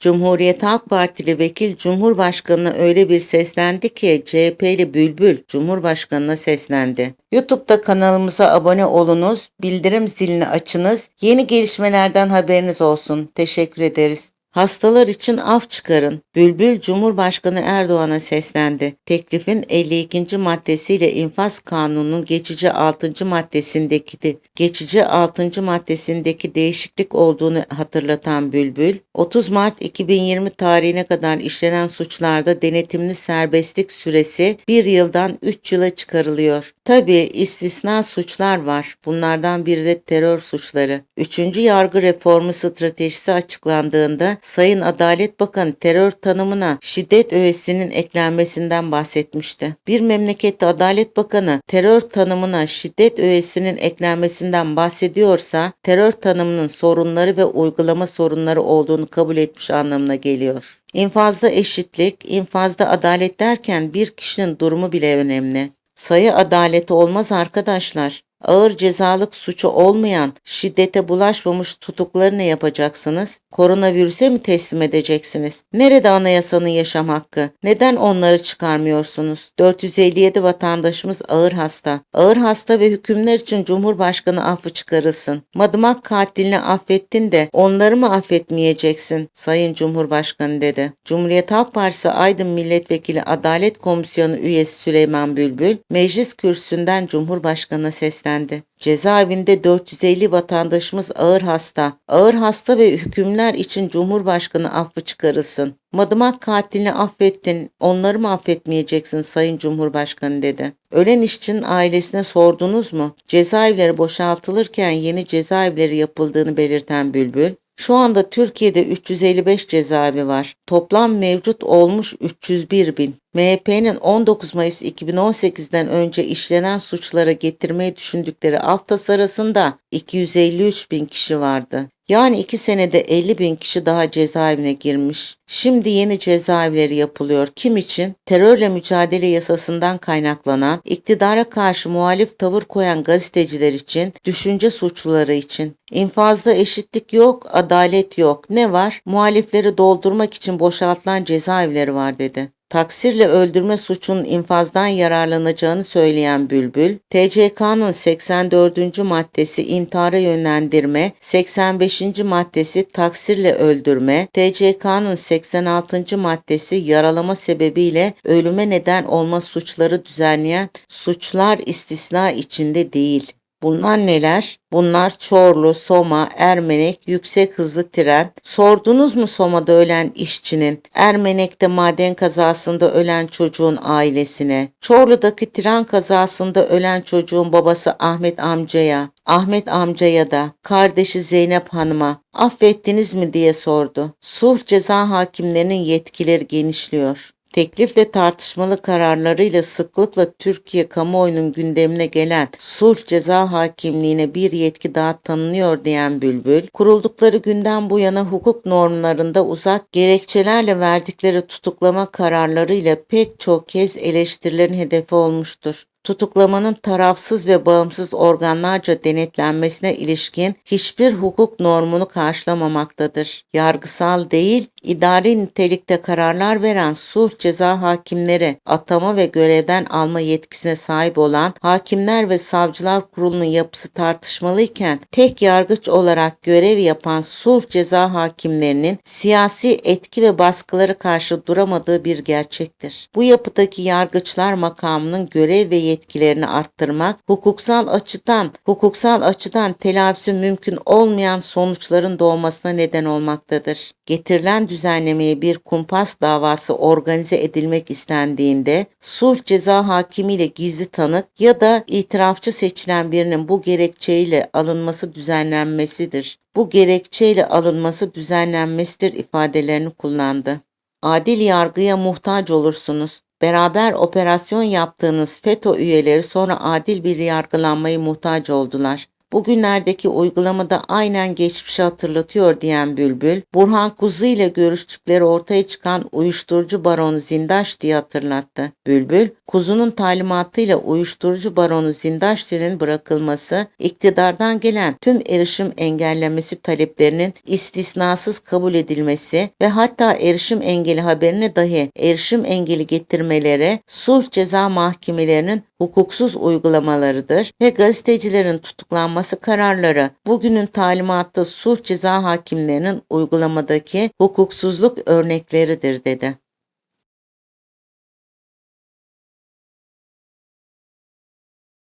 Cumhuriyet Halk Partili vekil Cumhurbaşkanı'na öyle bir seslendi ki CHP'li Bülbül Cumhurbaşkanı'na seslendi. YouTube'da kanalımıza abone olunuz, bildirim zilini açınız, yeni gelişmelerden haberiniz olsun. Teşekkür ederiz. Hastalar için af çıkarın. Bülbül Cumhurbaşkanı Erdoğan'a seslendi. Teklifin 52. maddesiyle infaz kanununun geçici 6. maddesindeki geçici 6. maddesindeki değişiklik olduğunu hatırlatan Bülbül, 30 Mart 2020 tarihine kadar işlenen suçlarda denetimli serbestlik süresi 1 yıldan 3 yıla çıkarılıyor. Tabi istisna suçlar var. Bunlardan biri de terör suçları. Üçüncü yargı reformu stratejisi açıklandığında Sayın Adalet Bakanı terör tanımına şiddet öğesinin eklenmesinden bahsetmişti. Bir memlekette Adalet Bakanı terör tanımına şiddet öğesinin eklenmesinden bahsediyorsa terör tanımının sorunları ve uygulama sorunları olduğunu kabul etmiş anlamına geliyor. İnfazda eşitlik, infazda adalet derken bir kişinin durumu bile önemli. Sayı adaleti olmaz arkadaşlar. Ağır cezalık suçu olmayan, şiddete bulaşmamış tutukları ne yapacaksınız? Koronavirüse mi teslim edeceksiniz? Nerede anayasanın yaşam hakkı? Neden onları çıkarmıyorsunuz? 457 vatandaşımız ağır hasta. Ağır hasta ve hükümler için Cumhurbaşkanı affı çıkarılsın. Madımak katilini affettin de onları mı affetmeyeceksin? Sayın Cumhurbaşkanı dedi. Cumhuriyet Halk Partisi Aydın Milletvekili Adalet Komisyonu üyesi Süleyman Bülbül, meclis kürsüsünden Cumhurbaşkanı'na seslendi. Cezaevinde 450 vatandaşımız ağır hasta. Ağır hasta ve hükümler için Cumhurbaşkanı affı çıkarılsın. Madımak katilini affettin, onları mı affetmeyeceksin Sayın Cumhurbaşkanı dedi. Ölen işçinin ailesine sordunuz mu? Cezaevleri boşaltılırken yeni cezaevleri yapıldığını belirten Bülbül, şu anda Türkiye'de 355 cezaevi var. Toplam mevcut olmuş 301 bin. MHP'nin 19 Mayıs 2018'den önce işlenen suçlara getirmeyi düşündükleri af tasarısında 253 bin kişi vardı. Yani iki senede 50 bin kişi daha cezaevine girmiş. Şimdi yeni cezaevleri yapılıyor. Kim için? Terörle mücadele yasasından kaynaklanan, iktidara karşı muhalif tavır koyan gazeteciler için, düşünce suçluları için. İnfazda eşitlik yok, adalet yok. Ne var? Muhalifleri doldurmak için boşaltılan cezaevleri var dedi. Taksirle öldürme suçunun infazdan yararlanacağını söyleyen Bülbül, TCK'nın 84. maddesi intihara yönlendirme, 85. maddesi taksirle öldürme, TCK'nın 86. maddesi yaralama sebebiyle ölüme neden olma suçları düzenleyen suçlar istisna içinde değil. Bunlar neler? Bunlar Çorlu, Soma, Ermenek, yüksek hızlı tren. Sordunuz mu Soma'da ölen işçinin, Ermenek'te maden kazasında ölen çocuğun ailesine, Çorlu'daki tren kazasında ölen çocuğun babası Ahmet amcaya, Ahmet amcaya da kardeşi Zeynep Hanım'a affettiniz mi diye sordu. Sulh ceza hakimlerinin yetkileri genişliyor. Teklifle tartışmalı kararlarıyla sıklıkla Türkiye kamuoyunun gündemine gelen sulh ceza hakimliğine bir yetki daha tanınıyor diyen Bülbül, kuruldukları günden bu yana hukuk normlarında uzak gerekçelerle verdikleri tutuklama kararlarıyla pek çok kez eleştirilerin hedefi olmuştur tutuklamanın tarafsız ve bağımsız organlarca denetlenmesine ilişkin hiçbir hukuk normunu karşılamamaktadır. Yargısal değil, idari nitelikte kararlar veren sulh ceza hakimleri atama ve görevden alma yetkisine sahip olan Hakimler ve Savcılar Kurulu'nun yapısı tartışmalıyken tek yargıç olarak görev yapan sulh ceza hakimlerinin siyasi etki ve baskıları karşı duramadığı bir gerçektir. Bu yapıdaki yargıçlar makamının görev ve yetkilerini arttırmak, hukuksal açıdan hukuksal açıdan telafisi mümkün olmayan sonuçların doğmasına neden olmaktadır. Getirilen düzenlemeye bir kumpas davası organize edilmek istendiğinde sulh ceza hakimiyle gizli tanık ya da itirafçı seçilen birinin bu gerekçeyle alınması düzenlenmesidir. Bu gerekçeyle alınması düzenlenmesidir ifadelerini kullandı. Adil yargıya muhtaç olursunuz. Beraber operasyon yaptığınız FETÖ üyeleri sonra adil bir yargılanmayı muhtaç oldular. Bugünlerdeki uygulamada aynen geçmişi hatırlatıyor diyen Bülbül, Burhan Kuzu ile görüştükleri ortaya çıkan uyuşturucu baronu Zindaş diye hatırlattı. Bülbül, Kuzu'nun talimatıyla uyuşturucu baronu Zindaşti'nin bırakılması, iktidardan gelen tüm erişim engellemesi taleplerinin istisnasız kabul edilmesi ve hatta erişim engeli haberini dahi erişim engeli getirmelere sulh ceza mahkemelerinin hukuksuz uygulamalarıdır ve gazetecilerin tutuklanması kararları bugünün talimatı sulh ceza hakimlerinin uygulamadaki hukuksuzluk örnekleridir dedi.